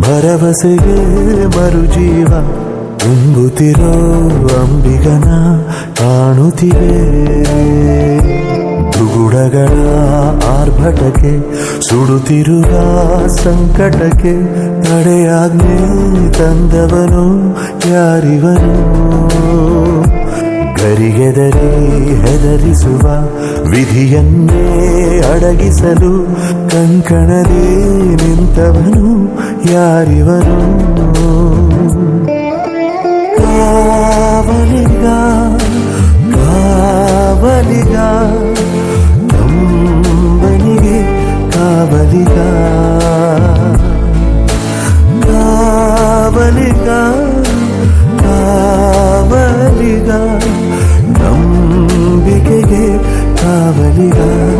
ಭರವಸೆಗೆ ಮರುಜೀವ ತುಂಬುತ್ತಿರೋ ಅಂಬಿಗನ ಕಾಣುತ್ತಿವೆ. ದುಗುಡಗಳ ಆರ್ಭಟಕ್ಕೆ ಸುಡುತ್ತಿರುವ ಸಂಕಟಕ್ಕೆ ತಡೆಯಾಗ್ನೇ ತಂದವನು ಯಾರಿವನು? ಹೆದರಿಗೆದರಿ ಹೆದರಿಸುವ ವಿಧಿಯನ್ನೇ ಅಡಗಿಸಲು ಕಂಕಣದೇ ನಿಂತವನು ಯಾರಿವರು? ಕಾವಲಿಗ ಕಾವಲಿಗ ನಂಬನಿಗೆ ಕಾವಲಿಗ. ಕಾವಲಿಗ ಕಾವಲಿಗ. 你的。